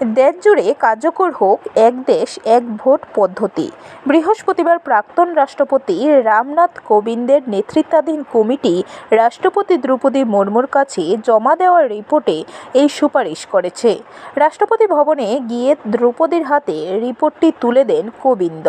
দেশজুড়ে কার্যকর হোক এক দেশ, এক ভোট পদ্ধতি। বৃহস্পতিবার প্রাক্তন রাষ্ট্রপতি রামনাথ কোবিন্দের নেতৃত্বাধীন কমিটি রাষ্ট্রপতি দ্রৌপদী মুর্মুর কাছে জমা দেওয়ার রিপোর্টে এই সুপারিশ করেছে। রাষ্ট্রপতি ভবনে গিয়ে দ্রৌপদীর হাতে রিপোর্টটি তুলে দেন কোবিন্দ।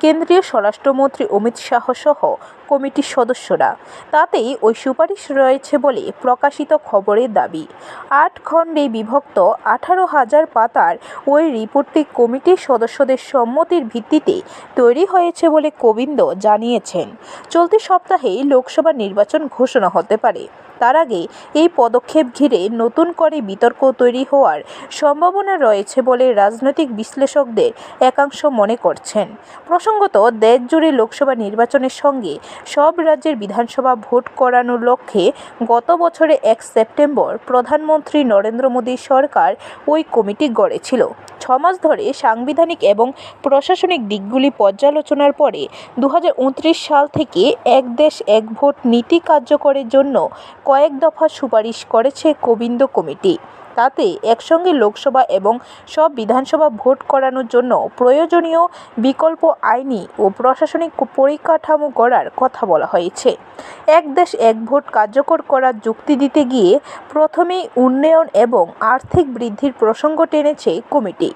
কেন্দ্রীয় স্বরাষ্ট্রমন্ত্রী অমিত শাহ সহ কমিটির সদস্যরা। তাতেই ওই সুপারিশ রয়েছে বলে প্রকাশিত খবরের দাবি। আট খণ্ডে বিভক্ত আঠারো হাজার পাতার ওই রিপোর্টটি কমিটির সদস্যদের সম্মতির ভিত্তিতে তৈরি হয়েছে বলে কোবিন্দ জানিয়েছেন। চলতি সপ্তাহেই লোকসভা নির্বাচন ঘোষণা হতে পারে। তার আগে এই পদক্ষেপ ঘিরে নতুন করে বিতর্ক তৈরি হওয়ার সম্ভাবনা রয়েছে বলে রাজনৈতিক বিশ্লেষকদের একাংশ মনে করছেন। প্রসঙ্গত দেশ জুড়ে লোকসভা নির্বাচনের সঙ্গে সব রাজ্যের বিধানসভা ভোট করানোর লক্ষ্যে গত বছরে এক সেপ্টেম্বর প্রধানমন্ত্রী নরেন্দ্র মোদী সরকার ওই কমিটি গড়েছিল। ছমাস ধরে সাংবিধানিক এবং প্রশাসনিক দিকগুলি পর্যালোচনার পরে দু হাজার উনত্রিশ সাল থেকে এক দেশ এক ভোট নীতি কার্যকরের জন্য কয়েক দফা সুপারিশ করেছে গোবিন্দ কমিটি। তাতে একসঙ্গে লোকসভা এবং সব বিধানসভা ভোট করানোর জন্য প্রয়োজনীয় বিকল্প আইনি ও প্রশাসনিক পরিকাঠামো গড়ার কথা বলা হয়েছে। এক দেশ এক ভোট কার্যকর করার যুক্তি দিতে গিয়ে প্রথমেই উন্নয়ন এবং আর্থিক বৃদ্ধির প্রসঙ্গ টেনেছে কমিটি।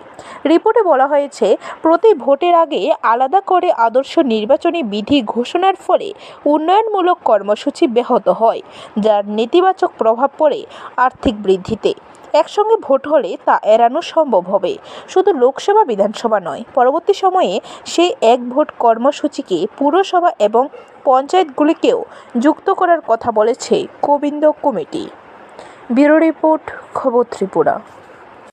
রিপোর্টে বলা হয়েছে, প্রতি ভোটের আগে আলাদা করে আদর্শ নির্বাচনী বিধি ঘোষণার ফলে উন্নয়নমূলক কর্মসূচি ব্যাহত হয়, যার নেতিবাচক প্রভাব পড়ে আর্থিক বৃদ্ধিতে। একসঙ্গে ভোট হলে তা এড়ানো সম্ভব হবে। শুধু লোকসভা, বিধানসভা নয়, পরবর্তী সময়ে সেই এক ভোট কর্মসূচিকে পুরসভা এবং পঞ্চায়েতগুলিকেও যুক্ত করার কথা বলেছে গোবিন্দ কমিটি। ব্যুরো রিপোর্ট, খবর ত্রিপুরা।